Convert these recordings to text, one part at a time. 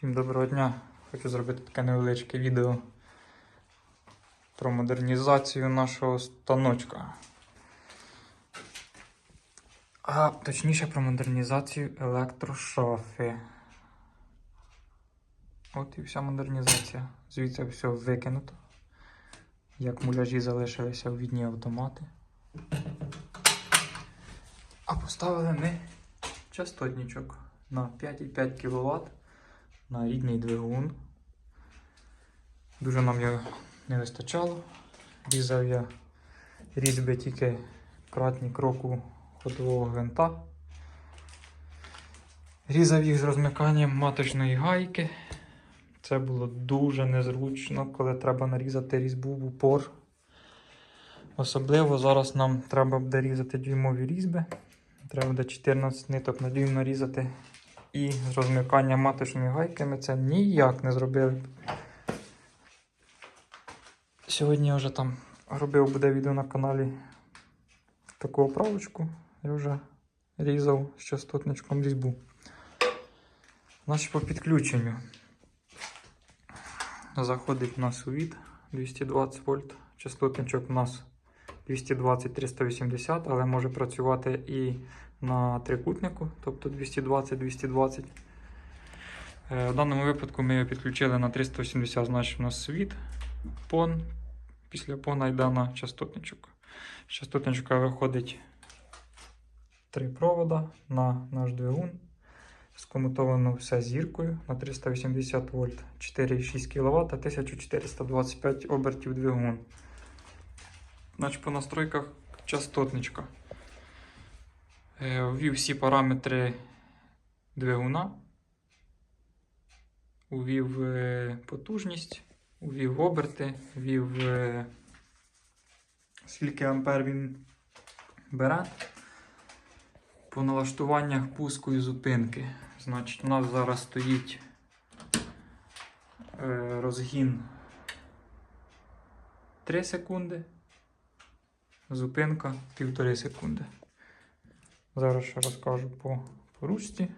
Всім доброго дня. Хочу зробити таке невеличке відео про модернізацію нашого станочка. А точніше про модернізацію електрошафи. От і вся модернізація. Звідси все викинуто. Як муляжі залишилися в відні автомати. А поставили ми частотничок на 5,5 кВт на рідний двигун. Дуже нам його не вистачало. Різав я різьби тільки кратні кроку ходового гвинта. Різав їх з розмиканням маточної гайки. Це було дуже незручно, коли треба нарізати різьбу в упор. Особливо зараз нам треба буде різати дюймові різьби. Треба буде 14 ниток на дюйм нарізати. І з розмиканням маточної гайки ми це ніяк не зробили. Сьогодні я вже там робив буде відео на каналі таку оправочку. Я вже різав з частотничком різьбу. Значить, по підключенню. Заходить у нас увід 220 вольт. Частотничок у нас 220-380, але може працювати і на трикутнику, тобто 220-220. Е, В даному випадку ми його підключили на 380, значить у нас світ, пон. Після пона йде на частотничок. З частотничка виходить три провода на наш двигун. Скомутовано все зіркою на 380 вольт, 4,6 кВт, 1425 обертів двигун. Значить, по настройках частотничка. Е, Ввів всі параметри двигуна. Увів е, потужність, увів оберти, ввів е, скільки ампер він бере. По налаштуваннях пуску і зупинки. Значить, у нас зараз стоїть розгін 3 секунди. Зупинка 1,5 секунди. Зараз ще розкажу по, по ручці.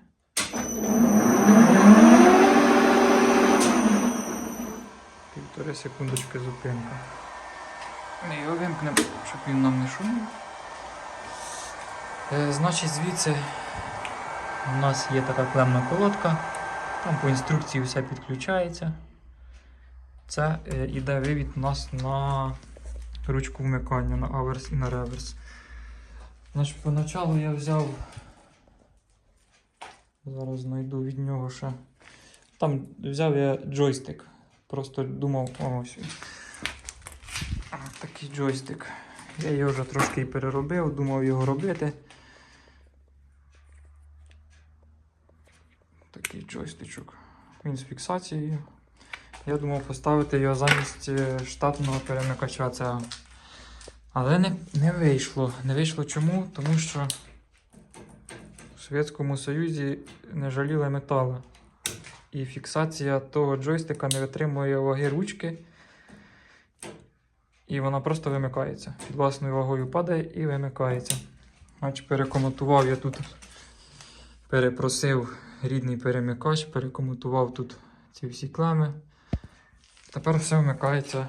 Півтори секундочки зупинка. Ми його вимкнемо, щоб він нам не шумів. Е, значить, звідси у нас є така клемна колодка. Там по інструкції все підключається. Це е, іде вивід у нас на ручку вмикання на аверс і на реверс. Значить, поначалу я взяв. Зараз знайду від нього ще. Там взяв я джойстик. Просто думав, ось. Такий джойстик. Я його вже трошки переробив, думав його робити. Такий джойстичок. Він з фіксацією. Я думав поставити його замість е, штатного перемикача. Це але не, не вийшло. Не вийшло чому? Тому що в Совєтському Союзі не жаліли металу. І фіксація того джойстика не витримує ваги ручки. І вона просто вимикається. Під власною вагою падає і вимикається. Значить, перекомутував я тут, перепросив рідний перемикач, перекомутував тут ці всі клеми. Тепер все вмикається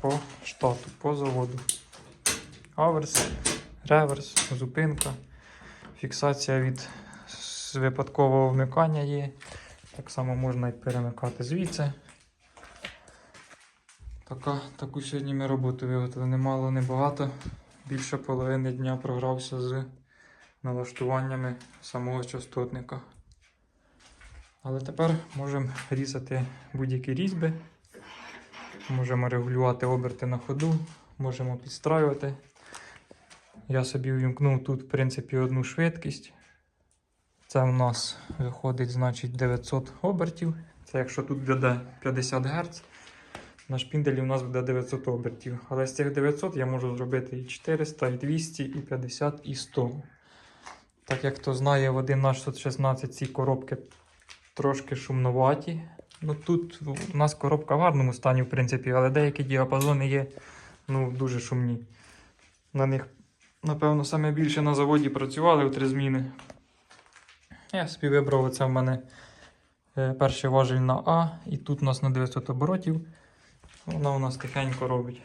по штату, по заводу. Аверс, реверс, зупинка, фіксація від випадкового вмикання є. Так само можна і перемикати звідси. Така, таку сьогодні ми роботу виготовили. Немало, небагато. Більше половини дня програвся з налаштуваннями самого частотника. Але тепер можемо різати будь-які різьби. Можемо регулювати оберти на ходу, можемо підстраювати. Я собі ввімкнув тут, в принципі, одну швидкість. Це в нас виходить, значить, 900 обертів. Це якщо тут буде 50 Гц, на шпінделі у нас буде 900 обертів. Але з цих 900 я можу зробити і 400, і 200, і 50, і 100. Так як хто знає, в 1 ці коробки трошки шумноваті. Ну тут у нас коробка в гарному стані, в принципі, але деякі діапазони є ну, дуже шумні. На них, напевно, саме більше на заводі працювали у три зміни. Я собі вибрав оце в мене Е, Перший важіль на А, і тут у нас на 900 оборотів. Вона у нас тихенько робить.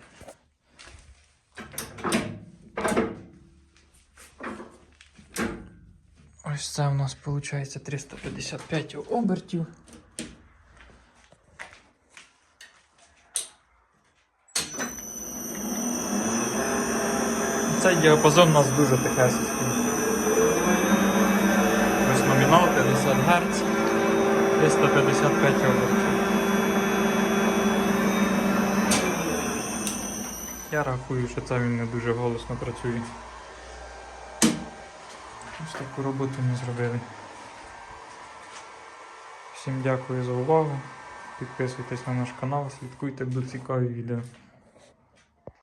Ось це у нас виходить 355 обертів. Цей діапазон у нас дуже тихесенький. Ось номінал 50 Гц, 355 обертів. Я рахую, що це він не дуже голосно працює. Ось таку роботу ми зробили. Всім дякую за увагу. Підписуйтесь на наш канал, слідкуйте, будуть цікаві відео.